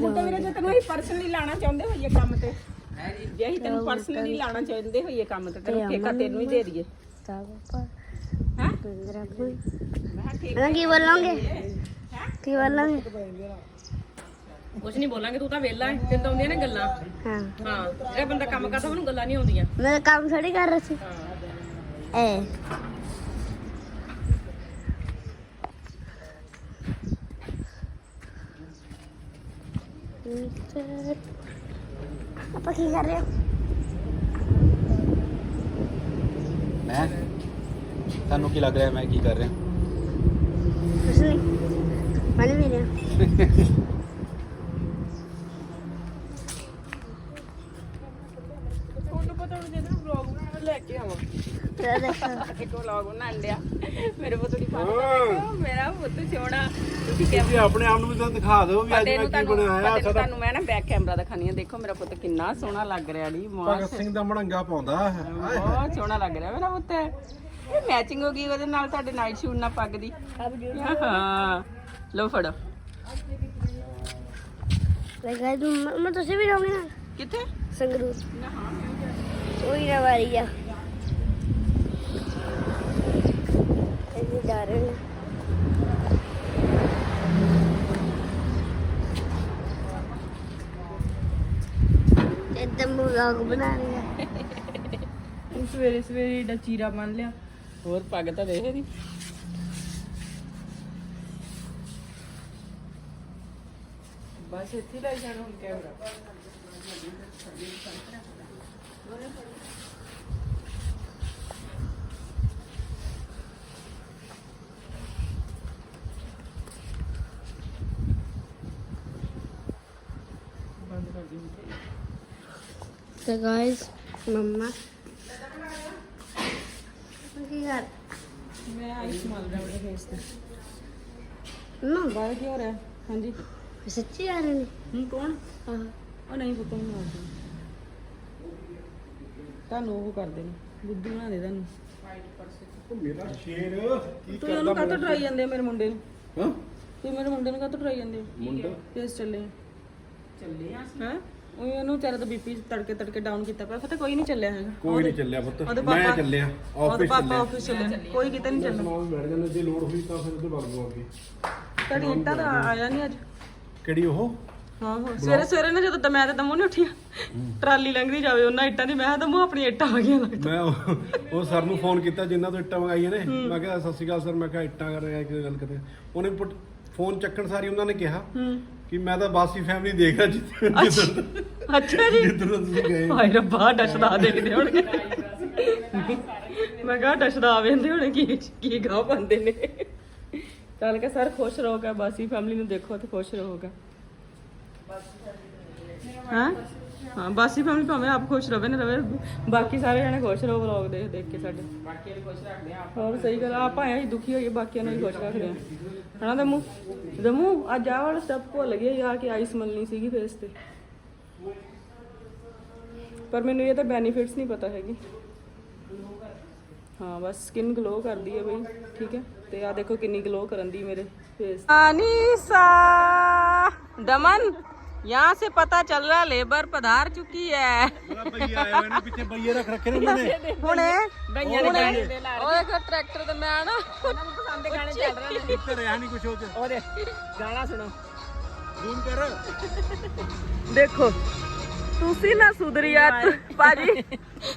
ਪੁੱਤ ਵੀਰੇ ਜੇ ਤੈਨੂੰ ਅਸੀਂ ਪਰਸਨਲੀ ਲਾਣਾ ਚਾਹੁੰਦੇ ਹੋਈਏ ਕੰਮ ਤੇ ਜੇ ਅਸੀਂ ਤੈਨੂੰ ਪਰਸਨਲੀ ਲਾਣਾ ਚਾਹੁੰਦੇ ਹੋਈਏ ਕੰਮ ਤੇ ਤੈਨੂੰ ਠੇਕਾ ਤੈਨੂੰ ਹੀ ਦੇ ਦਈਏ। ਤਾਂ ਪਾਪਾ ਹੈਂ? ਪਿੰਦਰਾ ਕੋਈ ਮੈਂ ਕਿਹਾ ਮੈਂ ਕੀ ਬੋਲਾਂਗੇ? ਕੀ ਬੋਲਾਂਗੇ? ਕੁਝ ਨਹੀਂ ਬੋਲਾਂਗੇ ਤੂੰ ਤਾਂ ਵਿਹਲਾ ਹੈ ਤੈਨੂੰ ਤਾਂ ਆਉਂਦੀਆਂ ਨੇ ਗੱਲਾਂ। ਹਾਂ। ਹਾਂ ਜਿਹੜਾ ਬੰਦਾ ਕੰਮ ਕਰਦਾ ਉਹਨੂੰ ਗੱਲਾਂ ਨਹੀਂ ਆਉਂਦੀਆਂ। ਮੈਂ ਕੰਮ ਥੋੜੀ ਕਰ ਰਹੀ ਸੀ। ਆਪਾਂ ਕੀ ਕਰ ਰਹੇ ਹੋ? ਮੈਂ? ਤੁਹਾਨੂੰ ਕੀ ਲੱਗ ਰਿਹਾ? ਮੈਂ ਕੀ ਕਰ ਰਿਹਾ? ਕੁਛ ਨਹੀਂ। ਮੈਂ ਵੀ ਰਿਹਾ ਤੁਹਾਨੂੰ ਪਤਾ ਹੁਣ ਜਦੋਂ ਵਲੌਗ ਬਣਾਉਣਾ ਲੈ ਕੇ ਆਵਾਂ ਤੇ ਦੇਖੋ ਇੱਕ ਵਲੌਗ ਬਣਾਉਣ ਲਿਆ ਮੇਰੇ ਪੁੱਤ ਦੀ ਫੋਟੋ ਦੇਖੋ ਮੇਰਾ ਪੁੱਤ ਸੋਹਣਾ ਤੁਸੀਂ ਕਿਹਾ ਤੁਸੀਂ ਆਪਣੇ ਆਪ ਨੂੰ ਵੀ ਤਾਂ ਦਿਖਾ ਦਿਓ ਵੀ ਅੱਜ ਫਤਿਹ ਮੈਂ ਨੂੰ ਕੀ ਤੁਹਾਨੂੰ ਬਣਾਇਆ ਫਤਿਹ ਨੂੰ ਸਾਡਾ ਤੁਹਾਨੂੰ ਮੈਂ ਨਾ ਬੈਕ ਕੈਮਰਾ ਦਿਖਾਣੀ ਆ। ਦੇਖੋ ਮੇਰਾ ਪੁੱਤ ਕਿੰਨਾ ਸੋਹਣਾ ਲੱਗ ਰਿਹਾ ਨੀ ਮਾਂ ਭਗਤ ਸਿੰਘ ਦਾ ਮੜੰਗਾ ਪਾਉਂਦਾ। ਹੈ ਬਹੁਤ ਸੋਹਣਾ ਲੱਗ ਰਿਹਾ ਮੇਰਾ ਪੁੱਤ। ਇਹ ਮੈਚਿੰਗ ਹੋ ਗਈ ਉਹਦੇ ਨਾਲ ਤੁਹਾਡੇ ਨਾਈਟ ਸ਼ੂਟ ਨਾਲ ਪੱਗ ਦੀ। ਹਾਂ। ਲਓ ਫੜੋ। ਮੈਂ ਤੁਸੀਂ ਵੀ ਰਹੋਗੇ ਨਾ ਕਿੱਥੇ? ਸੰਗਰੂਰ। ਉਹੀ ਨਾ ਵਾਰੀ ਆ। ਇਹ ਜਾ ਨੇ ਇੱਦਾਂ ਵਲੌਗ ਬਣਾ ਰਹੇ। ਆ ਸਵੇਰੇ ਸਵੇਰੇ ਏਡਾ ਚੀਰਾ ਮੰਨ ਲਿਆ। ਹੋਰ ਪੱਗ ਤਾਂ ਦੇਖ ਇਹਦੀ। ਬਸ ਇੱਥੇ ਹੀ ਲਾਈ ਜਾਣਾ ਹੁਣ ਕੈਮਰਾ। ਤੇ ਗਾਇਸ ਮੰਮਾ ਕੀ ਕਰ ਮੈਂ ਆਈਸ ਮਲ ਰਿਹਾ ਆਪਣੇ ਫੇਸ ਤੇ ਨਾ। ਬਾਹਰ ਕੀ ਹੋ ਰਿਹਾ? ਹਾਂਜੀ। ਸੱਚੀ ਆ ਰਹੇ ਨੇ? ਹੂੰ ਕੌਣ? ਹਾਂ ਉਹ ਨਹੀਂ ਪੁੱਤ ਨੂੰ ਮਾਰਦੇ ਤੁਹਾਨੂੰ ਉਹ ਕਰਦੇ ਨੇ। ਬੁੱਧੂ ਬਣਾ ਦੇ ਤੁਹਾਨੂੰ। ਮੇਰਾ ਸ਼ੇਰ ਕੀ ਤੂੰ ਉਹਨੂੰ ਕਾਹਤੋਂ ਟਰਾਈ ਜਾਂਦੇ ਆ ਮੇਰੇ ਮੁੰਡੇ ਨੂੰ? ਹਾਂ? ਤੂੰ ਮੇਰੇ ਮੁੰਡੇ ਨੂੰ ਕਾਹਤੋਂ ਟਰਾਈ ਜਾਂਦੇ ਹੋ ਮੁੰਡਾ? ਫੇਸ ਚੱਲੇ ਚੱਲੇ ਆ ਹੈ? ਉਹ ਉਹਨੂੰ ਵਿਚਾਰਾ ਤਾਂ ਬੀਪੀ ਤੜਕੇ ਤੜਕੇ ਡਾਊਨ ਕੀਤਾ ਪਿਆ। ਪਤਾ ਕੋਈ ਨਹੀਂ ਚੱਲਿਆ ਹੈਗਾ। ਕੋਈ ਨਹੀਂ ਚੱਲਿਆ ਪੁੱਤ। ਉਹਦੇ ਮੈਂ ਪਾਪਾ- ਚੱਲਿਆ। ਉਹਦੇ ਆਫਿਸ ਪਾਪਾ ਚੱਲਿਆ। ਆਫਿਸ ਚੱਲੇ। ਕੋਈ ਕਿਤੇ ਨਹੀਂ ਚੱਲਿਆ ਸਮਾਂ ਬੈਠ ਜਾਂਦੇ। ਜੇ ਲੋੜ ਹੋਈ ਤਾਂ ਫਿਰ ਉਹਦੇ ਵਗ ਜਾਓ ਅੱਗੇ ਤੁਹਾਡੀ ਇੱਟਾਂ ਤਾਂ ਆਇਆ ਨਹੀਂ ਅੱਜ? ਕਿਹੜੀ ਉਹ? ਹਾਂ ਹਾਂ। ਸਵੇਰੇ ਸਵੇਰੇ ਨਾ ਜਦੋਂ ਤਾਂ ਮੈਂ ਤਾਂ ਦਮੂ ਨਹੀਂ ਉੱਠੀ ਟਰਾਲੀ ਲੰਘਦੀ ਜਾਵੇ ਉਹਨਾਂ ਇੱਟਾਂ ਦੀ। ਮੈਂ ਕਿਹਾ ਦਮੂ ਆਪਣੀ ਇੱਟਾਂ ਆ ਗਈਆਂ ਲੱਗਦਾ ਮੈਂ ਉਹ- ਉਹ ਸਰ ਨੂੰ ਫੋਨ ਕੀਤਾ ਜਿੰਨਾ ਤੋਂ ਇੱਟਾਂ ਮੰਗਾਈਆਂ ਨੇ। ਮੈਂ ਕਿਹਾ ਸਤਿ ਸ਼੍ਰੀ ਅਕਾਲ ਸਰ। ਮੈਂ ਕਿਹਾ ਇੱਟਾਂ ਕਰ ਰਿਹਾ ਕਿ ਗੱਲ ਕਰਦੇ ਉਹਨੇ ਪੁੱਟ- ਫੋਨ ਚੱਕਣ ਸਾਰੀ ਉਹਨਾਂ ਨੇ ਕਿਹਾ। ਹੂੰ। ਕਿ ਮੈਂ ਤਾਂ ਬਾਸੀ ਫੈਮਿਲੀ ਦੇਖ ਰਿਹਾ ਜਿੱਦਾਂ ਜਿੱਦਾਂ ਅੱਛਾ। ਜੀ। ਜਿੱਦਾਂ ਤੁਸੀਂ ਗਏ। ਹਾਏ ਰੱਬਾ ਡਸ਼ਦਾ ਦੇਖਦੇ ਹੋਣਗੇ। ਮੈਂ ਕਿਹਾ ਡਸ਼ਦਾ ਆਵੇਂਦੇ ਹੋਣੇ ਕੀ ਕੀ ਗਾਹ ਪਾਉਂਦੇ ਨੇ। ਚੱਲ ਕੇ ਸਰ ਖੁਸ਼ ਰਹੋਗਾ ਬਾਸੀ ਫੈਮਿਲੀ ਨੂੰ ਦੇਖੋ ਤੇ ਖੁਸ਼ ਰਹੋਗਾ। ਹਾਂ? ਹਾਂ, ਬਾਸੀ ਫੈਮਿਲੀ ਭਾਵੇਂ ਆਪ ਖੁਸ਼ ਰਵੇ ਨਾ ਰਵੇ, ਬਾਕੀ ਸਾਰੇ ਜਣੇ ਖੁਸ਼ ਰਹੋ ਵਲੌਗ ਦੇਖ ਦੇਖ ਕੇ ਸਾਡੇ। ਬਾਕੀ ਨੂੰ ਖੁਸ਼ ਰੱਖਦੇ ਆ ਹੋਰ ਸਹੀ ਗੱਲ ਆਪਾਂ ਐਂ ਹੀ ਦੁਖੀ ਹੋਈਏ, ਬਾਕੀਆਂ ਨੂੰ ਵੀ ਖੁਸ਼ ਰੱਖਦੇ ਆ। ਹਨਾ ਦਮੂ? ਦਮੂ, ਅੱਜ ਆ ਵਾਲਾ ਸਟੈਪ ਭੁੱਲ ਯਾਰ ਕਿ ਆਈਸ ਮਲਣੀ ਸੀਗੀ ਫੇਸ ਤੇ। ਪਰ ਮੈਨੂੰ ਇਹ ਤਾਂ ਬੈਨੀਫਿਟਸ ਨਹੀਂ ਪਤਾ ਹੈਗੀ। ਹਾਂ, ਬਸ ਸਕਿਨ ਗਲੋ ਕਰਦੀ ਹੈ ਬਈ, ਠੀਕ ਹੈ? ਤੇ ਆ ਦੇਖੋ ਕਿੰਨੀ ਗਲੋ ਕਰਨ ਦੀ ਮੇਰੇ ਫੇਸ ਅਨੀਸਾ, ਦਮਨ। यहाँ से पता चल रहा लेबर पधार चुकी है ਮੇਰਾ ਭਈਆ ਆਇਆ ਹੋਇਆ ਨੇ ਪਿੱਛੇ ਭਈਏ ਰੱਖ ਰੱਖੇ ਨੇ ਉਹਨਾਂ ਨੇ ਹੁਣੇ ਹੁਣੇ ਉਹ ਇੱਕ ਟਰੈਕਟਰ ਤੇ ਮੈਂ ਨਾ ਉਹਨਾਂ ਨੂੰ ਪਸੰਦ ਦੇ ਗਾਣੇ ਚੱਲ ਰਹੇ ਨੇ ਇੱਥੇ ਰਿਹਾ ਨਹੀਂ ਕੁਛ ਉਹ ਚ ਉਹਦੇ ਗਾਣਾ ਸੁਣੋ ਜ਼ੂਮ ਕਰ ਦੇਖੋ ਤੁਸੀਂ ਨਾ ਸੁਧਰੀਆ ਬਾਜੀ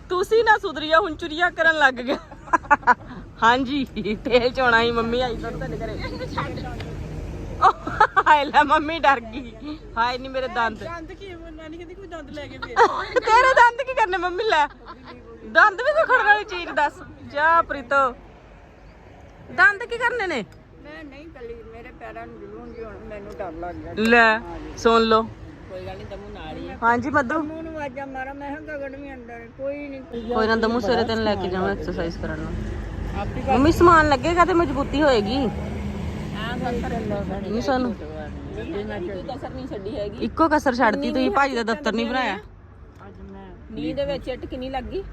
ਤੁਸੀਂ ਨਾ ਸੁਧਰੀਆ ਹੁਣ ਚੁਰੀਆ ਕਰਨ ਲੱਗ ਗਿਆ ਹਾਂਜੀ ਤੇਲ ਚੋਣਾ ਹੀ ਮੰਮੀ ਆਈ ਤਾਂ ਤੁਹਾਡੇ ਘਰੇ ਹਾਏ ਲੈ ਮੰਮੀ ਡਰ ਗਈ। ਹਾਏ ਨਹੀਂ ਮੇਰੇ ਦੰਦ। ਦੰਦ ਕੀ ਨਾਨੀ ਕਹਿੰਦੀ ਕੋਈ ਦੰਦ ਲੈ ਕੇ ਫੇਰ। ਤੇਰੇ ਦੰਦ ਕੀ ਕਰਨੇ ਮੰਮੀ ਲੈ? ਦੰਦ ਵੀ ਵਿਖੜਨ ਵਾਲੀ ਚੀਜ਼ ਦੱਸ। ਜਾ ਪ੍ਰੀਤੋ। ਦੰਦ ਕੀ ਕਰਨੇ ਨੇ? ਮੈਂ ਨਹੀਂ ਕੱਲੀ ਮੇਰੇ ਪੈਰਾਂ ਨੂੰ ਜਲੂੰਗੀ ਹੁਣ ਮੈਨੂੰ ਡਰ ਲੱਗ ਗਿਆ। ਲੈ ਸੁਣ ਲਓ। ਕੋਈ ਗੱਲ ਨਹੀਂ ਦਮੂ ਨਾਲ ਹੀ ਹਾਂਜੀ ਮੱਧੂ। ਉਹਨੂੰ ਆਵਾਜ਼ਾਂ ਮਾਰਾਂ ਮੈਂ ਕਿਹਾ ਗਗਨ ਵੀ ਅੰਦਰ ਹੈ, ਕੋਈ ਨਹੀਂ ਕੋਈ ਨਾ ਦਮੂ ਸਵੇਰੇ ਤੈਨੂੰ ਲੈ ਕੇ ਜਾਵਾਂ ਐਕਸਰਸਾਈਜ਼ ਕਰਨ ਨੂੰ। ਮੰਮੀ ਸਮਾਨ ਲੱਗੇਗਾ ਤੇ ਮਜ਼ਬੂਤੀ ਹੋਏਗੀ। ਨਹੀਂ ਸਾਨੂੰ। ਕਸਰ ਨਹੀਂ ਛੱਡੀ ਹੈਗੀ ਇੱਕੋ ਕਸਰ ਛੱਡਤੀ ਤੁਸੀਂ ਭਾਜੀ ਦਾ ਦਫ਼ਤਰ ਨਹੀਂ ਬਣਾਇਆ? ਨੀਂਦ ਦੇ ਵਿੱਚ ਇੱਟ ਕਿੰਨੀ ਲੱਗੀ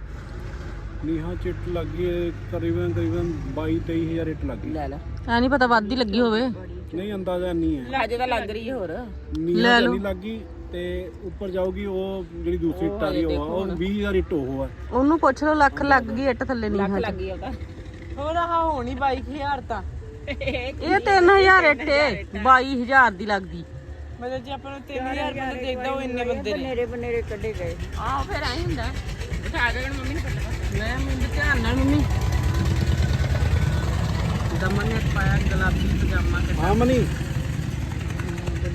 ਨੀਹਾਂ ਚਿੱਟ ਲੱਗੀ ਹੈ, ਤਕਰੀਬਨ ਤਕਰੀਬਨ 22 23000 ਇੱਟ ਲੱਗੀ ਲੈ ਲੈ। ਐ ਨਹੀਂ ਪਤਾ ਵੱਧ ਹੀ ਲੱਗੀ ਹੋਵੇ। ਨਹੀਂ ਅੰਦਾਜ਼ਾ ਨਹੀਂ ਹੈ। ਲਾਜੇ ਤਾਂ ਲੱਗ ਰਹੀ ਹੈ ਹੋਰ। ਨੀਹਾਂ ਤੇ ਨਹੀਂ ਲੱਗੀ ਤੇ ਉੱਪਰ ਜਾਊਗੀ ਉਹ ਜਿਹੜੀ ਦੂਸਰੀ ਟਾਰੀ ਉਹ ਆ, ਉਹ 20000 ਇੱਟ ਉਹ ਆ। ਉਹਨੂੰ ਪੁੱਛ ਲਓ ਲੱਖ ਲੱਗ ਗਈ ਇੱਟ ਥੱਲੇ ਨਹੀਂ ਲੱਖ ਲੱਗ ਗਈ ਉਹਦਾ ਹੋਰ ਆਹ ਹੋਣੀ 22000 ਤਾਂ। ਇਹ 3000 ਇੱਟ ਏ 22000 ਦੀ ਲੱਗਦੀ। ਮਤਲਬ ਜੇ ਆਪਾਂ ਨੂੰ 3000 ਬੰਦਾ ਦੇਖਦਾ ਉਹ ਇੰਨੇ ਬੰਦੇ ਨੇ। ਬਨੇਰੇ ਬਨੇਰੇ ਕੱਢੇ ਗਏ। ਆਹ ਫਿਰ ਐਂ ਹੁੰਦਾ। ਬਿਠਾ ਕੇ ਮੰਮੀ ਨੂੰ ਕੱਟਣਾ ਮੈਂ ਮੰਮੀ ਧਿਆਨ ਨਾਲ ਮੰਮੀ। ਦਮਨ ਨੇ ਪਾਇਆ ਗੁਲਾਬੀ ਪਜਾਮਾ ਤੇ। ਹਾਂ ਮਨੀ।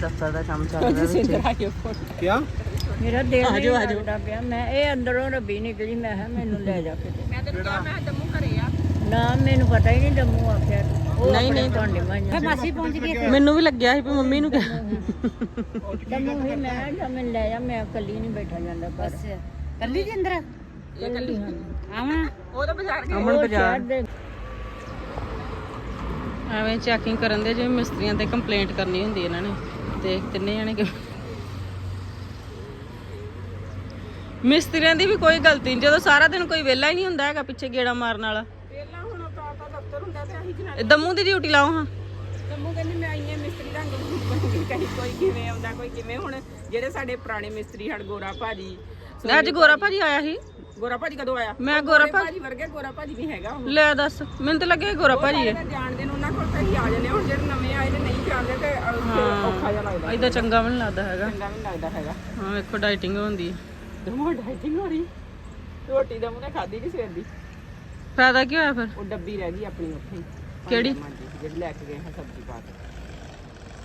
ਦਫਤਰ ਦਾ ਕੰਮ ਚੱਲ ਰਿਹਾ ਵਿੱਚ। ਕਿਆ? ਮੇਰਾ ਦਿਲ ਨਹੀਂ ਲੱਗਦਾ ਪਿਆ। ਮੈਂ ਇਹ ਅੰਦਰੋਂ ਰੱਬੀ ਨਿਕਲੀ ਮੈਂ ਕਿਹਾ ਮੈਨੂੰ ਲੈ ਜਾ ਕੇ ਮੈਂ ਤੇ ਕਿਹਾ ਮੈਂ ਦਮੂ ਘਰੇ ਆ। ਨਾ ਮੈਨੂੰ ਪਤਾ ਹੀ ਨਹੀਂ ਡੰਮੂ ਆਖਿਆ। ਨਹੀਂ, ਨਹੀਂ। ਤੁਹਾਡੇ ਮਾਈਆਂ ਮਾਸੀ ਪਹੁੰਚ ਗਈ ਮੈਨੂੰ ਵੀ ਲੱਗਿਆ ਸੀ ਵੀ ਮੰਮੀ ਨੂੰ ਕਿਹਾ। ਹੀ ਮੈਂ ਜਾਂ ਮੈਨੂੰ ਲੈ ਜਾ ਮੈਂ ਇਕੱਲੀ ਨਹੀਂ ਬੈਠਾ ਜਾਂਦਾ ਬਸ ਕੱਲੀ ਜੀ ਅੰਦਰ? ਇਹ ਕੱਲੀ ਆਵਣਾ? ਉਹ ਤਾਂ ਬਾਜ਼ਾਰ ਗਏ। ਅਮਨ ਬਾਜ਼ਾਰ। ਐਵੇਂ ਚੈਕਿੰਗ ਕਰਨ ਦੇ ਜਿਵੇਂ ਮਿਸਤਰੀਆਂ ਤੇ ਕੰਪਲੇਂਟ ਕਰਨੀ ਹੁੰਦੀ ਇਹਨਾਂ ਨੇ। ਤੇ ਤਿੰਨੇ ਜਣੇ ਕਿ ਮਿਸਤਰੀਆਂ ਦੀ ਵੀ ਕੋਈ ਗਲਤੀ ਨਹੀਂ ਜਦੋਂ ਸਾਰਾ ਦਿਨ ਕੋਈ ਵਿਹਲਾ ਹੀ ਨਹੀਂ ਹੁੰਦਾ ਹੈਗਾ ਪਿੱਛੇ ਗੇੜਾ ਮਾਰਨ ਵਾਲਾ ਵਿਹਲਾ ਹੁਣ ਤਾਂ ਦਫ਼ਤਰ ਹੁੰਦਾ ਤੇ ਆਹੀ ਦਮੂ ਦੀ ਡਿਊਟੀ ਲਾਓ ਹਾਂ। ਦਮੂ ਕਹਿੰਦੀ ਮੈਂ ਆਈ ਹਾਂ ਮਿਸਤਰੀ ਰੰਗ ਕਹੀਂ ਕੋਈ ਕਿਵੇਂ ਆਉਂਦਾ ਕੋਈ ਕਿਵੇਂ ਹੁਣ? ਜਿਹੜੇ ਸਾਡੇ ਪੁਰਾਣੇ ਮਿਸਤਰੀ ਹੜ ਗੋਰਾ ਭਾਜੀ। ਅੱਜ ਗੋਰਾ ਭਾਜੀ ਆਇਆ ਸੀ। ਗੋਰਾ ਭਾਜੀ ਕਦੋਂ ਆਇਆ? ਮੈਂ ਗੋਰਾ ਭਾਜੀ ਵਰਗੇ ਗੋਰਾ ਭਾਜੀ ਵੀ ਹੈਗਾ ਉਹ। ਲੈ ਦੱਸ ਮੈਨੂੰ ਤਾਂ ਲੱਗਿਆ ਗੋਰਾ ਭਾਜੀ ਹੈ। ਜਾਣਦੇ ਨੇ ਉਹਨਾਂ ਕੋਲ ਤਾਂ ਹੀ ਆ ਜਾਂਦੇ ਹੁਣ ਜਿਹੜੇ ਨਵੇਂ ਆਏ ਨੇ ਨਹੀਂ ਜਾਣਦੇ ਤੇ ਔਖਾ ਜਿਹਾ ਲੱਗਦਾ। ਐਦਾਂ ਚੰਗਾ ਵੀ ਨਹੀਂ ਲੱਗਦਾ ਹੈਗਾ। ਚੰਗਾ ਵੀ ਨੀ ਲੱਗਦਾ ਹੈਗਾ। ਹਾਂ ਵੇਖੋ ਡਾਈਟਿੰਗ ਹੁੰਦੀ ਹੈ। ਦਮੂ ਡਾਈਟਿੰਗ ਹੋ ਰਹੀ। ਰੋਟੀ ਦਮੂ ਨੇ ਖਾਧੀ ਨਹੀਂ ਸਵੇਰ ਦੀ। ਫਾਇਦਾ ਕੀ ਹੋਇਆ ਫਿਰ? ਉਹ ਡੱਬੀ ਰਹਿ ਗਈ ਆਪਣੀ ਉੱਥੇ ਹੀ। ਕਿਹੜੀ? ਜਿਹੜੀ ਲੈ ਕੇ ਗਏ ਹਾਂ ਸਬਜ਼ੀ ਪਾ ਕੇ।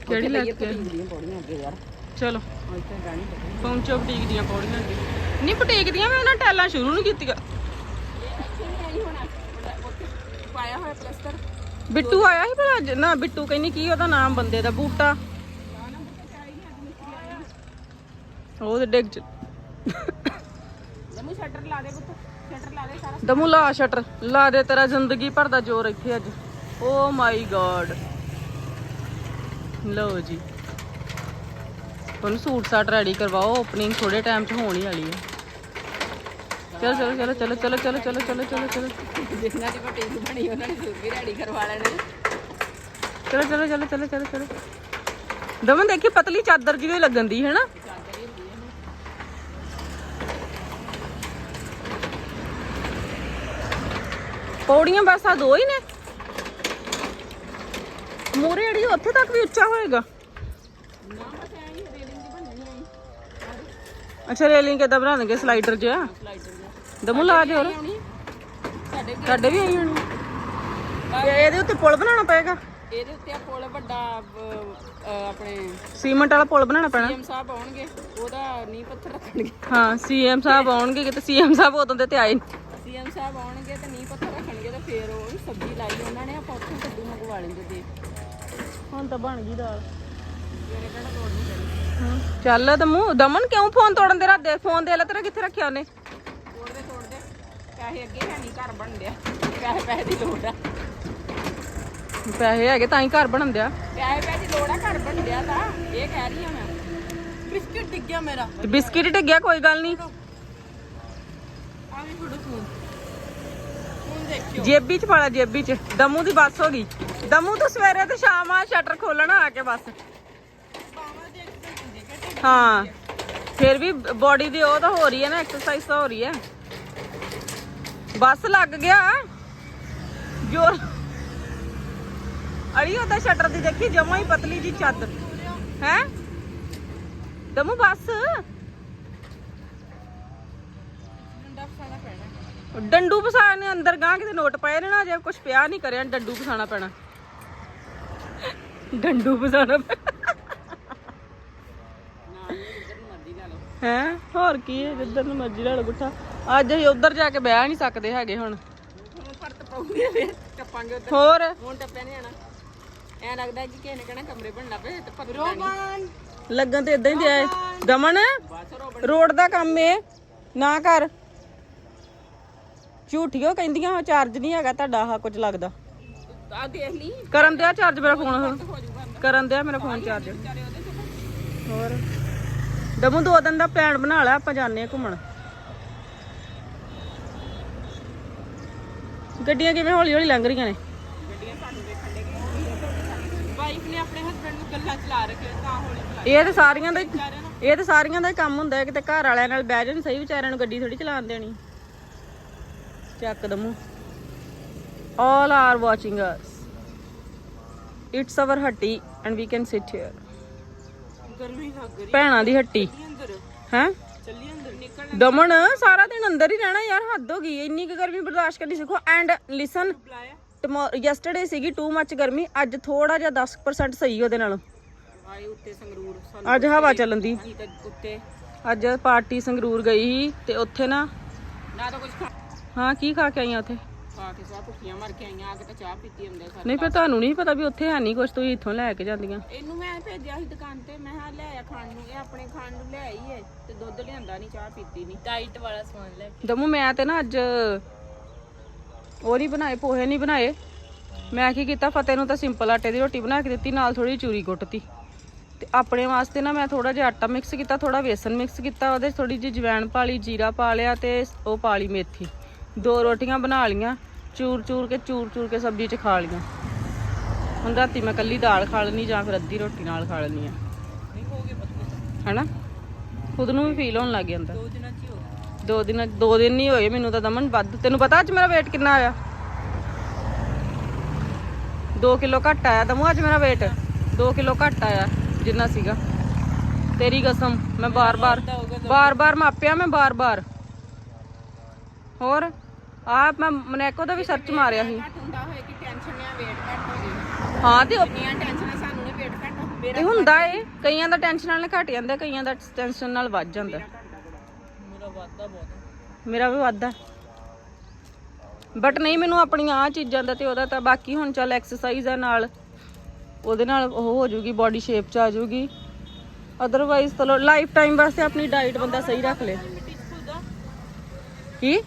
ਕਿਹੜੀ ਲੈ ਕੇ ਪੀਂਗ ਦੀਆਂ ਪੌੜੀਆਂ ਅੱਗੇ ਯਾਰ। ਚਲੋ। ਇੱਥੇ ਜਾਣੀ ਪਤਾ। ਪਹੁੰਚੋ ਬੁਟੀਕ ਦੀਆਂ ਪੌੜੀਆਂ ਅੱਗੇ। ਨਹੀਂ ਬੁਟੀਕ ਦੀਆਂ ਮੈਂ ਉਹਨਾਂ ਟੈਲਾਂ ਸ਼ੁਰੂ ਨਹੀਂ ਕੀਤੀਆਂ। ਪਾਇਆ ਹੋਇਆ ਪਲਸਟਰ ਬਿੱਟੂ ਆਇਆ ਸੀ ਭਲਾ ਅੱਜ? ਨਾ ਬਿੱਟੂ ਕਹਿੰਦੀ ਕੀ ਉਹਦਾ ਨਾਮ ਬੰਦੇ ਦਾ ਬੂਟਾ। ਉਹ ਤੇ ਡਿੱਗ ਚ ਦਮੂ ਸ਼ਟਰ ਲਾ ਦੇ ਪੁੱਤ। ਦਮੂ ਲਾ ਸ਼ਟਰ ਲਾ ਦੇ ਤੇਰਾ ਜ਼ਿੰਦਗੀ ਭਰ ਦਾ ਜ਼ੋਰ ਇੱਥੇ ਅੱਜ ਓ ਮਾਈ ਗॉड ਲਓ ਜੀ ਹੁਣ ਸੂਟ ਸਾਟ ਰੈਡੀ ਕਰਵਾਓ ਓਪਨਿੰਗ ਥੋੜੇ ਟਾਈਮ 'ਚ ਹੋਣ ਵਾਲੀ ਹੈ ਚਲੋ ਚਲੋ ਚਲੋ ਚਲੋ ਚਲੋ ਚਲੋ ਚਲੋ ਚਲੋ ਚਲੋ ਚਲੋ ਜਿੰਨਾ ਦੀ ਬਟੀਕ ਬਣੀ ਉਹਨਾਂ ਨੇ ਸੂਟ ਵੀ ਰੈਡੀ ਕਰਵਾ ਲੈਣੇ ਚਲੋ ਚਲੋ ਚਲੋ ਚਲੋ ਚਲੋ ਚਲੋ ਦਮਨ ਦੇਖੀ ਪਤਲੀ ਚਾਦਰ ਜਿਹੀ ਲੱਗਣ ਦੀ ਹੈ ਨਾ ਪੌੜੀਆਂ ਬਸ ਆ ਦੋ ਹੀ ਨੇ। ਮੂਰੇ ਜਿਹੜੀ ਉੱਥੇ ਤੱਕ ਵੀ ਉੱਚਾ ਹੋਏਗਾ। ਅੱਛਾ ਰੇਲਿੰਗ ਕਿੱਦਾਂ ਬਣਾਉਣਗੇ? ਸਲਾਈਡਰ ਜਿਹਾ? ਦਮੂ ਲਾ ਦੇ ਹੋਰ ਸਾਡੇ ਵੀ ਆਈ ਹੋਣੀ। ਇਹਦੇ ਉੱਤੇ ਪੁਲ ਬਣਾਉਣਾ ਪਏਗਾ? ਇਹਦੇ ਉੱਤੇ ਆ ਪੁਲ ਵੱਡਾ ਆਪਣੇ ਸੀਮੈਂਟ ਵਾਲਾ ਪੁਲ ਬਣਾਉਣਾ ਪੈਣਾ। ਸੀਐਮ ਸਾਹਿਬ ਆਉਣਗੇ ਉਹਦਾ ਨੀਂਹ ਪੱਥਰ ਰੱਖਣਗੇ। ਹਾਂ ਸੀਐਮ ਸਾਹਿਬ ਆਉਣਗੇ ਕਿਤੇ ਸੀਐਮ ਸਾਹਿਬ ਉਦੋਂ ਦੇ ਤੇ ਆਏ ਨੀ। ਸੀਐਮ ਸਾਹਿਬ ਆਉਣਗੇ ਤੇ ਨੀਂਹ ਪੱਥਰ ਰੱਖਣਗੇ ਤੇ ਫੇਰ ਉਹ ਸਬਜ਼ੀ ਲਾਈ ਉਹਨਾਂ ਨੇ ਆਪਾਂ ਉੱਥੋਂ ਕੱਦੂ ਮੰਗਵਾ ਲੈਂਦੇ ਤੇ ਹੁਣ ਤਾਂ ਬਣ ਗਈ ਦਾਲ। ਚੱਲ ਦਮੂ ਦਮਨ ਕਿਉਂ ਫੋਨ ਤੋੜਨ ਦੇ ਰੱਦੇ ਫੋਨ ਦੇ ਲੈ ਤੇਰਾ ਕਿੱਥੇ ਰੱਖਿਆ ਉਹਨੇ? ਤੋੜਦੇ ਤੋੜਦੇ ਪੈਸੇ ਅੱਗੇ ਹੈ ਨਹੀਂ ਘਰ ਬਣ ਡਿਆ ਪੈਸੇ ਪੈਸੇ ਦੀ ਲੋੜ ਆ। ਪੈਸੇ ਹੈਗੇ ਤਾਂ ਹੀ ਘਰ ਬਣਨ ਦਿਆ। ਪੈਸੇ ਪੈਸੇ ਦੀ ਲੋੜ ਆ ਘਰ ਬਣ ਡਿਆ ਤਾਂ। ਇਹ ਕਹਿ ਰਹੀ ਹਾਂ ਮੈਂ। ਬਿਸਕਿਟ ਡਿੱਗ ਗਿਆ ਮੇਰਾ। ਬਿਸਕਿਟ ਡਿੱਗਿਆ ਕੋਈ ਗੱਲ ਨਹੀਂ। ਆ ਵੀ ਫੜੋ ਫੋਨ। ਫੋਨ ਦੇਖਿਓ। ਜੇਬੀ ਚ ਪਾਲਾ ਜੇਬੀ ਚ। ਦਮੂ ਦੀ ਬੱਸ ਹੋ ਗਈ। ਦਮੂ ਤੋਂ ਸਵੇਰੇ ਤੇ ਸ਼ਾਮ ਆ ਸ਼ਟਰ ਖੋਲਣਾ ਆ ਕੇ ਬਸ। ਹਾਂ ਫਿਰ ਵੀ ਬੋਡੀ ਦੀ ਉਹ ਤਾਂ ਹੋ ਰਹੀ ਹੈ ਨਾ ਐਕਸਰਸਾਈਜ਼ ਤਾਂ ਹੋ ਰਹੀ ਹੈ। ਬੱਸ ਲੱਗ ਗਿਆ। ਜੋਰ। ਅੜੀ ਉਹਦਾ ਸ਼ਟਰ ਦੀ ਦੇਖੀ ਜਮਾ ਹੀ ਪਤਲੀ ਜੀ ਚੱਦ। ਹੈ? ਦਮੂ ਬੱਸ। ਡੰਡੂ ਫਸਾਣੇ ਅੰਦਰ ਗਾਂ ਕਿਤੇ ਨੋਟ ਪਏ ਨੇ ਨਾ ਜੇ ਕੁਝ ਪਿਆ ਨਹੀਂ ਕਰਿਆ ਡੰਡੂ ਫਸਾਣਾ ਪੈਣਾ। ਡੰਡੂ ਫਸਾਣਾ ਹੈ? ਹੋਰ ਕੀ ਹੈ ਜਿੱਧਰ ਨੂੰ ਮਰਜ਼ੀ ਲੈ ਲਓ ਗੁੱਠਾ ਅੱਜ ਅਸੀਂ ਉੱਧਰ ਜਾ ਕੇ ਬਹਿ ਨਹੀਂ ਸਕਦੇ ਹੈਗੇ ਹੁਣ। ਹੁਣ ਫਰਤ ਪਾਉਂਦੇ ਆ ਫੇਰ ਟੱਪਾਂਗੇ ਉੱਧਰ ਹੋਰ? ਹੁਣ ਟੱਪਿਆ ਨਹੀਂ ਆਣਾ ਐ ਲੱਗਦਾ ਜੀ ਕਿਸੇ ਨੇ ਕਹਿਣਾ ਕਮਰੇ ਬਣਨਾ ਪਏ ਤੇ ਪਰ ਰੋਮਨ! ਲੱਗਣ ਤੇ ਇਦਾਂ ਹੀ ਦਿਆ। ਦਮਨ ਰੋਡ ਦਾ ਕੰਮ ਏ। ਨਾ ਕਰ। ਝੂਠੀਓ ਕਹਿੰਦੀਆਂ ਚਾਰਜ ਨਹੀਂ ਹੈਗਾ ਤੁਹਾਡਾ ਆਹ ਕੁਝ ਲੱਗਦਾ। ਆ ਦੇਖ ਲਈ। ਕਰਨ ਦਿਆ ਚਾਰਜ ਮੇਰਾ ਫੋਨ ਹੋ ਜਾਊਗਾ। ਕਰਨ ਦਿਆ ਮੇਰਾ ਫੋਨ ਚਾਰਜ ਵਿਚਾਰੇ ਉਹਦੇ ਚ ਹੋਰ। ਦਮੂ ਦੋ ਦਿਨ ਦਾ ਪਲਾਨ ਬਣਾ ਲਿਆ ਆਪਾਂ ਆ ਘੁੰਮਣ। ਗੱਡੀਆਂ ਕਿਵੇਂ ਹੌਲੀ ਹੌਲੀ ਲੰਘ ਰਹੀਆਂ ਨੇ? ਗੱਡੀਆਂ ਸਾਨੂੰ ਦੇਖਣ ਦੇ ਵਾਈਫ ਨੇ ਆਪਣੇ ਮੈਨੂੰ ਗੱਲਾਂ ਚਲਾ ਰੱਖੇ ਤਾਂ ਹੌਲੀ ਚਲਾ ਇਹ ਤੇ ਸਾਰੀਆਂ ਦਾ ਹੀ- ਇਹ ਤੇ ਸਾਰੀਆਂ ਦਾ ਹੀ ਕੰਮ ਹੁੰਦਾ ਹੈ ਕਿਤੇ ਘਰ ਵਾਲਿਆਂ ਨਾਲ ਬਹਿ ਜਾਣ ਸਹੀ ਵਿਚਾਰਿਆਂ ਨੂੰ ਗੱਡੀ ਥੋੜੀ ਚਲਾਉਣ ਦੇਣੀ। ਚੱਕ ਦਮੂ all are watching us. It's our hutty and we can sit here. ਗਰਮੀ ਲੱਗ ਰਹੀ ਭੈਣਾਂ ਦੀ ਹੱਟੀ। ਅੰਦਰ। ਹੈ? ਚੱਲੀ ਅੰਦਰ। ਨਿਕਲ ਦਮਨ ਸਾਰਾ ਦਿਨ ਅੰਦਰ ਹੀ ਰਹਿਣਾ ਯਾਰ ਹੱਦ ਹੋ ਗਈ ਇੰਨੀ ਕੁ ਗਰਮੀ ਬਰਦਾਸ਼ਤ ਕਰਨੀ ਸਿੱਖੋ। ਐਂਡ ਲਿਸਨ ਯੈਸਟਰਡੇ ਸੀਗੀ ਟੂ ਮੱਚ ਗਰਮੀ। ਅੱਜ ਥੋੜਾ ਜਿਹਾ 10% ਸਹੀ ਉਹਦੇ ਨਾਲ। ਆਏ ਉੱਤੇ ਸੰਗਰੂਰ। ਸਾਨੂੰ ਅੱਜ ਹਵਾ ਚੱਲਣ ਦੀ। ਉੱਤੇ। ਅੱਜ ਪਾਰਟੀ ਸੰਗਰੂਰ ਗਈ ਸੀ ਤੇ ਉੱਥੇ ਨਾ ਨਾ ਤਾਂ ਕੁਝ ਹਾਂ ਕੀ ਖਾ ਕੇ ਆਈਆਂ ਉੱਥੇ? ਖਾ ਕੇ ਸਵਾ ਭੁੱਖੀਆਂ ਮਰ ਕੇ ਆਈਆਂ ਆ ਕੇ ਤਾਂ ਚਾਹ ਪੀਤੀ ਹੁੰਦੇ ਸਾਰੇ ਨਹੀਂ ਫਿਰ ਤੁਹਾਨੂੰ ਨਹੀਂ ਪਤਾ ਵੀ ਉੱਥੇ ਹੈ ਨਹੀਂ ਕੁਝ ਤੁਸੀਂ ਇੱਥੋਂ ਲੈ ਕੇ ਜਾਂਦੀਆਂ। ਇਹਨੂੰ ਮੈਂ ਭੇਜਿਆ ਸੀ ਦੁਕਾਨ ਤੇ ਮੈਂ ਹਾਂ ਲੈ ਆ ਖਾਣ ਨੂੰ ਇਹ ਆਪਣੇ ਖਾਣ ਨੂੰ ਲੈ ਆਈ ਹੈ ਤੇ ਦੁੱਧ ਲਿਆਂਦਾ ਨਹੀਂ ਚਾਹ ਪੀਤੀ ਨਹੀਂ। ਡਾਈਟ ਵਾਲਾ ਸਮਾਨ ਲੈ ਦਮੂ ਮੈਂ ਤੇ ਨਾ ਅੱਜ ਉਹ ਨਹੀਂ ਬਣਾਏ ਪੋਹੇ ਨਹੀਂ ਬਣਾਏ। ਮੈਂ ਕੀ ਕੀਤਾ ਫਤਿਹ ਨੂੰ ਤਾਂ ਸਿੰਪਲ ਆਟੇ ਦੀ ਰੋਟੀ ਬਣਾ ਕੇ ਦਿੱਤੀ ਨਾਲ ਥੋੜੀ ਚੂਰੀ ਕੁੱਟਤੀ। ਤੇ ਆਪਣੇ ਵਾਸਤੇ ਨਾ ਮੈਂ ਥੋੜਾ ਜਿਹਾ ਆਟਾ ਮਿਕਸ ਕੀਤਾ ਥੋੜਾ ਵੇਸਨ ਮਿਕਸ ਕੀਤਾ ਉਹਦੇ ਥੋੜੀ ਜਿਹੀ ਜਵੈਣ ਪਾ ਲਈ ਜੀਰਾ ਪਾ ਲਿਆ ਤੇ ਉਹ ਪਾ ਲਈ ਮੇਥੀ। ਦੋ ਰੋਟੀਆਂ ਬਣਾ ਲੀਆਂ ਚੂਰ ਚੂਰ ਕੇ ਚੂਰ ਚੂਰ ਕੇ ਸਬਜ਼ੀ 'ਚ ਖਾ ਲੀਆਂ ਹੁਣ ਰਾਤੀ ਮੈਂ ਕੱਲੀ ਦਾਲ ਖਾ ਲੈਣੀ ਜਾਂ ਫਿਰ ਅੱਧੀ ਰੋਟੀ ਨਾਲ ਖਾ ਲੈਣੀ ਆ ਹੈਨਾ? ਖੁਦ ਨੂੰ ਵੀ ਫੀਲ ਹੋਣ ਲੱਗ ਜਾਂਦਾ। ਦੋ ਦਿਨਾਂ ਚ ਹੀ ਦੋ ਦਿਨ ਦੋ ਦਿਨ ਨਹੀਂ ਹੋਏ ਮੈਨੂੰ ਤਾਂ ਦਮਨ ਵੱਧ। ਤੈਨੂੰ ਪਤਾ ਅੱਜ ਮੇਰਾ weight ਕਿੰਨਾ ਆਇਆ 2 ਕਿਲੋ ਘੱਟ ਆਇਆ ਦਮੂ ਅੱਜ ਮੇਰਾ weight 2 ਕਿਲੋ ਘੱਟ ਆਇਆ ਜਿੰਨਾ ਸੀਗਾ। ਤੇਰੀ ਕਸਮ ਮੈਂ ਬਾਰ-ਬਾਰ ਬਾਰ-ਬਾਰ ਮਾਪਿਆ ਮੈਂ ਬਾਰ-ਬਾਰ। ਹੋਰ? ਆ ਮੈਂ ਮਨੈਕੋ ਦਾ ਵੀ ਸਰਚ ਮਾਰਿਆ ਸੀ। ਘੱਟ ਹੁੰਦਾ ਹੋਏ ਕਿ ਟੈਨਸ਼ਨ ਜਾਂ weight ਘੱਟ ਹੋ ਜੇ ਹਾਂ ਤੇ ਉਹ- ਇੰਨੀਆਂ ਟੈਨਸ਼ਨਾਂ ਸਾਨੂੰ ਨੇ weight ਘੱਟ ਮੇਰਾ ਇਹ ਹੁੰਦਾ ਏ। ਕਈਆਂ ਦਾ ਟੈਨਸ਼ਨ ਨਾਲ ਘਟ ਜਾਂਦਾ ਕਈਆਂ ਦਾ ਟੈਨਸ਼ਨ ਨਾਲ ਵੱਧ ਜਾਂਦਾ। ਮੇਰਾ ਵਾਧਾ ਬਹੁਤ ਮੇਰਾ ਵੀ ਵਾਧਾ। ਬਟ ਨਹੀਂ ਮੈਨੂੰ ਆਪਣੀਆਂ ਆ ਚੀਜ਼ਾਂ ਦਾ ਤੇ ਉਹਦਾ ਤਾਂ ਬਾਕੀ ਹੁਣ ਚੱਲ ਐਕਸਰਸਾਈਜ਼ ਆ ਨਾਲ। ਉਹਦੇ ਨਾਲ ਉਹ ਹੋ ਜਾਊਗੀ ਬਾਡੀ ਸ਼ੇਪ ਚ ਆ ਜਾਊਗੀ ਅਦਰਵਾਈਜ਼ ਚਲੋ ਲਾਈਫ ਟਾਈਮ ਵਾਸਤੇ ਆਪਣੀ ਡਾਈਟ ਬੰਦਾ ਸਹੀ ਰੱਖ ਲੇ। ਮਿੱਟੀ ਚ ਘੁਲਦਾ ਕੀ?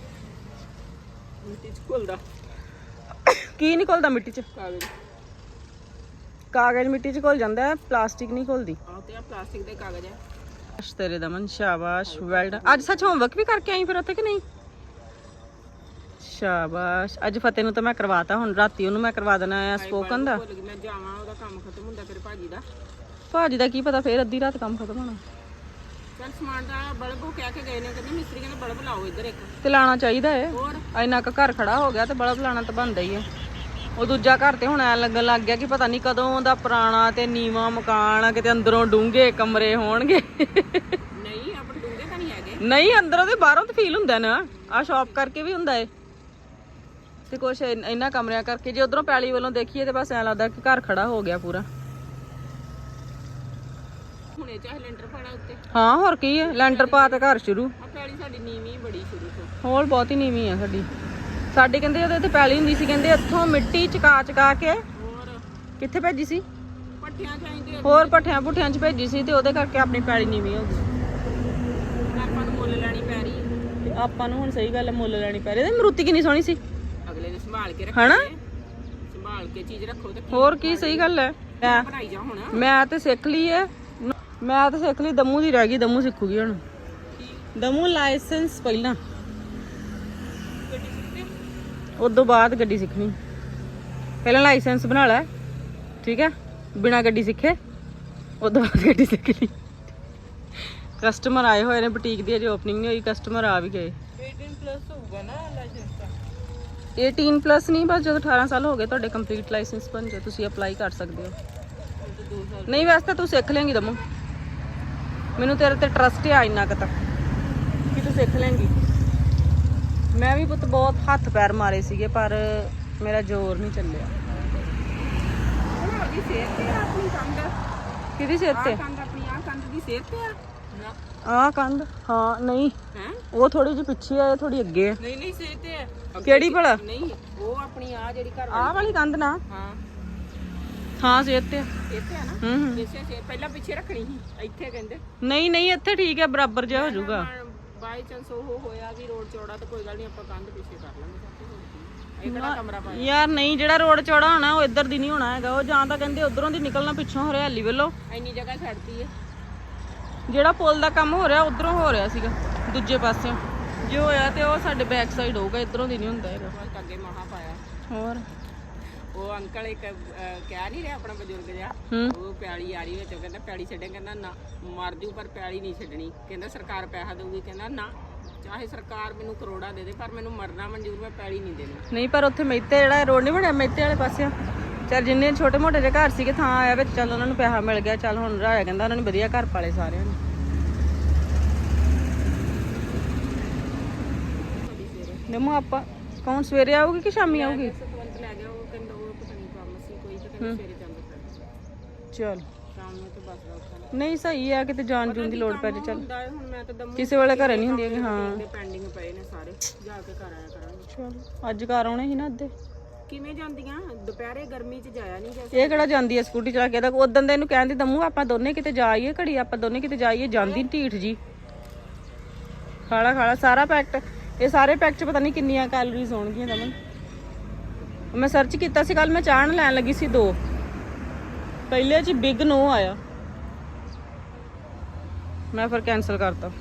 ਮਿੱਟੀ ਚ ਘੁਲਦਾ। ਕੀ ਨਹੀਂ ਘੁਲਦਾ ਮਿੱਟੀ ਚ? ਕਾਗਜ਼। ਕਾਗਜ਼ ਮਿੱਟੀ ਚ ਘੁਲ ਜਾਂਦਾ ਹੈ ਪਲਾਸਟਿਕ ਨਹੀਂ ਘੁਲਦੀ। ਆਹ ਤੇ ਆ ਪਲਾਸਟਿਕ ਦੇ ਕਾਗਜ਼ ਹੈ ਸ਼ਾਬਾਸ਼ ਤੇਰੇ ਦਮਨ ਸ਼ਾਬਾਸ਼ ਵੈਲ ਡਨ ਅੱਜ ਸੱਚ ਹੋਮਵਰਕ ਵੀ ਕਰਕੇ ਆਈ ਫਿਰ ਉੱਥੇ ਕਿ ਨਹੀਂ? ਸ਼ਾਬਾਸ਼। ਅੱਜ ਫਤਿਹ ਨੂੰ ਤਾਂ ਮੈਂ ਕਰਵਾਤਾ ਹੁਣ ਰਾਤੀ ਉਹਨੂੰ ਮੈਂ ਕਰਵਾ ਦੇਣਾ ਆ ਸਪੋਕਨ ਦਾ। ਭੁੱਲ ਗਈ ਮੈਂ ਜਾਵਾਂ ਉਹਦਾ ਕੰਮ ਖਤਮ ਹੁੰਦਾ ਤੇਰੇ ਭਾਜੀ ਦਾ। ਭਾਜੀ ਦਾ ਕੀ ਪਤਾ ਫੇਰ ਅੱਧੀ ਰਾਤ ਕੰਮ ਖਤਮ ਹੋਣਾ। ਚੱਲ ਸਮਾਨ ਦਾ ਬਲਬ ਉਹ ਕਹਿ ਕੇ ਗਏ ਨੇ ਕਹਿੰਦੇ ਮਿਸਤਰੀ ਕਹਿੰਦੇ ਬਲਬ ਲਾਓ ਇੱਧਰ ਇੱਕ। ਤੇ ਲਾਣਾ ਚਾਹੀਦਾ ਹੈ ਹੋਰ? ਇੰਨਾ ਕੁ ਘਰ ਖੜਾ ਹੋ ਗਿਆ ਤੇ ਬਲਬ ਲਾਣਾ ਤਾਂ ਬਣਦਾ ਹੀ ਹੈ ਉਹ ਦੂਜਾ ਘਰ ਤੇ ਹੁਣ ਐ ਲੱਗਣ ਲੱਗ ਗਿਆ ਕਿ ਪਤਾ ਨਹੀਂ ਕਦੋਂ ਦਾ ਪੁਰਾਣਾ ਤੇ ਨੀਵਾਂ ਮਕਾਨ ਆ ਕਿਤੇ ਅੰਦਰੋਂ ਡੂੰਘੇ ਕਮਰੇ ਹੋਣਗੇ। ਨਹੀਂ ਆਪਣੇ ਡੂੰਘੇ ਤਾਂ ਨਹੀਂ ਹੈਗੇ। ਨਹੀਂ ਅੰਦਰੋਂ ਤੇ ਬਾਹਰੋਂ ਤੇ ਫੀਲ ਹੁੰਦਾ ਨਾ। ਆ ਸ਼ਾਪ ਕਰਕੇ ਵੀ ਹੁੰਦਾ ਏ। ਤੇ ਕੁਛ ਇਨ- ਇਹਨਾਂ ਕਮਰਿਆਂ ਕਰਕੇ ਜੇ ਉਧਰੋਂ ਪੈਲੀ ਵੱਲੋਂ ਦੇਖੀਏ ਤੇ ਬਸ ਐ ਲੱਗਦਾ ਕਿ ਘਰ ਖੜਾ ਹੋ ਗਿਆ ਪੂਰਾ। ਹੁਣੇ ਚਾਹੇ ਲੈਂਟਰ ਪਾਣਾ ਉੱਤੇ। ਹਾਂ ਹੋਰ ਕੀ ਹੈ ਲੈਂਟਰ ਪਾ ਤੇ ਘਰ ਸ਼ੁਰੂ। ਆ ਪੈਲੀ ਸਾਡੀ ਨੀਵੀਂ ਬੜੀ ਸ਼ੁਰੂ ਤੋਂ। ਹੋਲ ਬਹੁਤ ਹੀ ਨੀਵੀਂ ਆ ਸਾਡੀ। ਸਾਡੀ ਕਹਿੰਦੇ ਉਹਦੇ ਤੇ ਪੈਲੀ ਹੁੰਦੀ ਸੀ ਕਹਿੰਦੇ ਇੱਥੋਂ ਮਿੱਟੀ ਚਕਾ ਚਕਾ ਕੇ ਹੋਰ? ਕਿੱਥੇ ਭੇਜੀ ਸੀ? ਪੱਠਿਆਂ ਚਾਹੀਦੇ ਹੋਰ ਪੱਠਿਆਂ ਪੁੱਠਿਆਂ 'ਚ ਭੇਜੀ ਸੀ ਤੇ ਉਹਦੇ ਕਰਕੇ ਆਪਣੀ ਪੈਲੀ ਨੀਵੀਂ ਹੋ ਗਈ। ਆਪਾਂ ਨੂੰ ਮੁੱਲ ਲੈਣੀ ਪੈ ਰਹੀ। ਹੈ। ਤੇ ਆਪਾਂ ਨੂੰ ਹੁਣ ਸਹੀ ਗੱਲ ਹੈ ਮੁੱਲ ਲੈਣੀ ਪੈ ਰਹੀ। ਤੇ ਮਰੂਤੀ ਕਿੰਨੀ ਸੋਹਣੀ ਸੀ? ਅਗਲੇ ਨੇ ਸੰਭਾਲ ਕੇ ਹਨਾ? ਰੱਖਣੀ ਸੰਭਾਲ ਕੇ ਚੀਜ਼ ਰੱਖੋ ਤੇ ਹੋਰ ਕੀ ਸਹੀ ਗੱਲ ਹੈ। ਮੈਂ ਬਣਾਈ ਜਾ ਹੁਣ। ਮੈਂ ਤੇ ਸਿੱਖ ਲਈ ਹੈ। ਮੈਂ ਤੇ ਸਿੱਖ ਲਈ ਦਮੂ ਦੀ ਰਹਿ ਗਈ ਦਮੂ ਸਿੱਖੂਗੀ ਹੁਣ। ਦਮੂ ਲਾਇਸੈਂਸ ਪਹਿਲਾਂ। ਉਦੋਂ ਬਾਅਦ ਗੱਡੀ ਸਿੱਖਣੀ। ਪਹਿਲਾਂ ਲਾਇਸੈਂਸ ਬਣਾ ਲੈ ਠੀਕ ਹੈ? ਬਿਨਾ ਗੱਡੀ ਸਿੱਖੇ ਉਦੋਂ ਬਾਅਦ ਗੱਡੀ ਸਿੱਖ ਲਈ ਕਸਟਮਰ ਆਏ ਹੋਏ ਨੇ ਬੁਟੀਕ ਦੀ ਅਜੇ ਓਪਨਿੰਗ ਨਹੀਂ ਹੋਈ ਕਸਟਮਰ ਆ ਵੀ ਗਏ। 18 ਪਲੱਸ ਹੋਊਗਾ ਨਾ ਲਾਇਸੈਂਸ ਦਾ 18 ਪਲੱਸ ਨਹੀਂ ਬਸ ਜਦੋਂ 18 ਸਾਲ ਹੋ ਗਏ ਤੁਹਾਡੇ ਕੰਪਲੀਟ ਲਾਇਸੈਂਸ ਬਣ ਜਾਏ ਤੁਸੀਂ ਅਪਲਾਈ ਕਰ ਸਕਦੇ ਹੋ। ਨਹੀਂ ਵੈਸੇ ਤਾਂ ਤੂੰ ਸਿੱਖ ਲੇਂਗੀ ਦਮੂ। ਮੈਨੂੰ ਤੇਰੇ ਤੇ ਟਰਸਟ ਆ ਇੰਨਾ ਕੁ ਤਾਂ ਕਿ ਤੂੰ ਸਿੱਖ ਲੇਂਗੀ ਮੈਂ ਵੀ ਪੁੱਤ ਬਹੁਤ ਹੱਥ ਪੈਰ ਮਾਰੇ ਸੀਗੇ ਪਰ ਮੇਰਾ ਜ਼ੋਰ ਨਹੀਂ ਚੱਲਿਆ। ਹੁਣ ਉਹਦੀ ਸਿਹਤ ਤੇ ਆ ਆਪਣੀ ਕੰਧ ਕਿਹਦੀ ਸਿਰ ਤੇ? ਆ ਕੰਧ ਆਪਣੀ ਆ ਕੰਧ ਦੀ ਸਿਹਤ ਤੇ ਆ? ਨਾ ਆਹ ਕੰਧ? ਹਾਂ ਨਹੀਂ। ਹੈ? ਉਹ ਥੋੜੀ ਜਿਹੀ ਪਿੱਛੇ ਆ ਥੋੜੀ ਅੱਗੇ ਆ। ਨਹੀਂ ਨਹੀਂ ਸਿਹਤ ਤੇ ਆ। ਕਿਹੜੀ ਭਲਾ? ਨਹੀਂ ਉਹ ਆਪਣੀ ਆ ਜਿਹੜੀ ਘਰ ਆਹ ਵਾਲੀ ਕੰਧ ਨਾ। ਹਾਂ। ਹਾਂ ਸਿਰ ਤੇ ਆ। ਇੱਥੇ ਆ ਨਾ? ਹੂੰ ਹੂੰ। ਇਸੇ ਸੇ ਪਹਿਲਾਂ ਪਿੱਛੇ ਰੱਖਣੀ ਸੀ ਇੱਥੇ ਕਹਿੰਦੇ। ਨਹੀਂ ਨਹੀਂ ਇੱਥੇ ਠੀਕ ਹੈ ਬਰਾਬਰ ਜਿਹਾ ਹੋ ਜਾਊਗਾ। ਬਾਈ ਚਾਂਸ ਉਹ ਹੋਇਆ ਵੀ ਰੋਡ ਚੌੜਾ ਤਾਂ ਕੋਈ ਗੱਲ ਨਹੀਂ ਆਪਾਂ ਕੰਧ ਪਿੱਛੇ ਕਰ ਲਾਂਗੇ ਸਭ ਕੁਝ ਹੋਰ ਕੀ। ਇਹ ਕਿਹੜਾ ਕਮਰਾ ਪਾਇਆ? ਯਾਰ ਨਹੀਂ ਜਿਹੜਾ ਰੋਡ ਚੌੜਾ ਹੋਣਾ ਉਹ ਇੱਧਰ ਦੀ ਨਹੀਂ ਹੋਣਾ ਹੈਗਾ। ਉਹ ਜਾਂ ਤਾਂ ਕਹਿੰਦੇ ਉਧਰੋਂ ਦੀ ਨਿਕਲਣਾ ਪਿੱਛੋਂ ਹਰਿਆਲੀ ਵੱਲੋਂ। ਇੰਨੀ ਜਗ੍ਹਾ ਛੱਡਤੀ ਹੈ ਜਿਹੜਾ ਪੁਲ ਦਾ ਕੰਮ ਹੋ ਰਿਹਾ ਉਧਰੋਂ ਹੋ ਰਿਹਾ ਸੀਗਾ ਦੂਜੇ ਪਾਸਿਓਂ। ਜੇ ਹੋਇਆ ਤੇ ਉਹ ਸਾਡੇ ਬੈਕ ਸਾਈਡ ਹੋਊਗਾ ਇਧਰੋਂ ਦੀ ਨਹੀਂ ਹੁੰਦਾ ਹੈਗਾ। ਅੱਗੇ ਮਹਾ ਪਾਇਆ। ਹੋਰ? ਉਹ ਅੰਕਲ ਇੱਕ ਅਹ, ਕਹਿ ਨਹੀਂ ਰਿਹਾ ਆਪਣਾ ਬਜ਼ੁਰਗ ਜਿਹਾ। ਹੂੰ। ਉਹ ਪਿਆਲੀ ਆ ਰਹੀ ਵਿੱਚ ਉਹ ਕਹਿੰਦਾ ਪਿਆਲੀ ਛੱਡੇ ਕਹਿੰਦਾ ਨਾ ਮਰ ਜੂ ਪਰ ਪਿਆਲੀ ਨਹੀਂ ਛੱਡਣੀ। ਕਹਿੰਦਾ ਸਰਕਾਰ ਪੈਸਾ ਦੇਊਗੀ ਕਹਿੰਦਾ ਨਾ ਚਾਹੇ ਸਰਕਾਰ ਮੈਨੂੰ ਕਰੋੜਾ ਦੇ ਦੇ ਪਰ ਮੈਨੂੰ ਮਰਨਾ ਮਨਜ਼ੂਰ ਮੈਂ ਪਿਆਲੀ ਨਹੀਂ ਦੇਣੀ। ਨਹੀਂ ਪਰ ਉੱਥੇ ਮੇਤੇ ਜਿਹੜਾ ਰੋਡ ਨਹੀਂ ਬਣਿਆ ਮੇਤੇ ਵਾਲੇ ਪਾਸੇ ਚੱਲ ਜਿੰਨੇ ਛੋਟੇ ਮੋਟੇ ਜਿਹੇ ਘਰ ਸੀਗੇ ਥਾਂ ਆਇਆ ਵਿੱਚ ਚੱਲ ਉਹਨਾਂ ਨੂੰ ਪੈਸਾ ਮਿਲ ਗਿਆ ਚੱਲ ਹੁਣ ਰਾਇਆ ਕਹਿੰਦਾ ਉਹਨਾਂ ਨੇ ਵਧੀਆ ਘਰ ਪਾਲੇ ਸਾਰਿਆਂ ਨੇ। ਨਮੋ ਆਪਾਂ ਕੌਣ ਸਵੇਰੇ ਆਊਗੀ ਕਿ ਸ਼ਾਮੀ ਆਊਗੀ? ਸਤਵੰਤ ਲੈ ਗਿਆ ਉਹ ਜਾਂਦਾ ਚਲ। ਸ਼ਾਮ ਨੂੰ ਤੇ ਬਸ ਦਾ ਉੱਥੇ ਨਹੀਂ ਸਹੀ ਆ ਕਿਤੇ ਜਾਣ ਜੂਣ ਦੀ ਲੋੜ ਪੈ ਜੇ ਚੱਲ। ਹੁੰਦਾ ਹੈ, ਹੁਣ ਮੈਂ ਤਾਂ ਦਮੂ ਕਿਸੇ ਵੇਲੇ ਘਰੇ ਨਹੀਂ ਹੁੰਦੀ ਹੈਗੀ ਹਾਂ। ਦੇ ਪੈਂਡਿੰਗ ਪਏ ਨੇ ਸਾਰੇ ਜਾ ਕੇ ਘਰ ਆਇਆ ਕਰਾਂਗੇ। ਚਲ ਅੱਜ ਘਰ ਆਉਣੇ ਸੀ ਨਾ ਅੱਧੇ। ਕਿਵੇਂ ਜਾਂਦੀਆਂ? ਦੁਪਹਿਰੇ ਗਰਮੀ 'ਚ ਜਾਇਆ ਨਹੀਂ ਜਾ ਇਹ ਕਿਹੜਾ ਜਾਂਦੀ ਐ ਸਕੂਟੀ ਚਲਾ ਕੇ? ਤਾਂ ਉਦੋਂ ਦੇ ਇਹਨੂੰ ਕਹਿੰਦੀ ਦਮੂ ਆਪਾਂ ਦੋਨੇ ਕਿਤੇ ਜਾਈਏ ਘੜੀ ਆਪਾਂ ਦੋਨੇ ਕਿਤੇ ਜਾਈਏ ਜਾਂਦੀ ਨੀ ਢੀਠ ਜੀ। ਖਾਲਾ ਖਾਲਾ ਸਾਰਾ ਪੈਕਟ ਇਹ ਸਾਰੇ ਪੈਕਟ ਚ ਪਤਾ ਨਹੀਂ ਕਿੰਨੀਆਂ ਕੈਲਰੀਜ਼ ਹੋਣਗੀਆਂ ਦਮਨ। ਮੈਂ ਸਰਚ ਕੀਤਾ ਸੀ ਕੱਲ ਮੈਂ ਚਾਹਣ ਲੈਣ ਲੱਗੀ ਸੀ ਦੋ। ਪਹਿਲੇ ਚ ਬਿਗ ਨੋ ਆਇਆ। ਮੈਂ ਫਿਰ ਕੈਨਸਲ ਕਰਤਾ।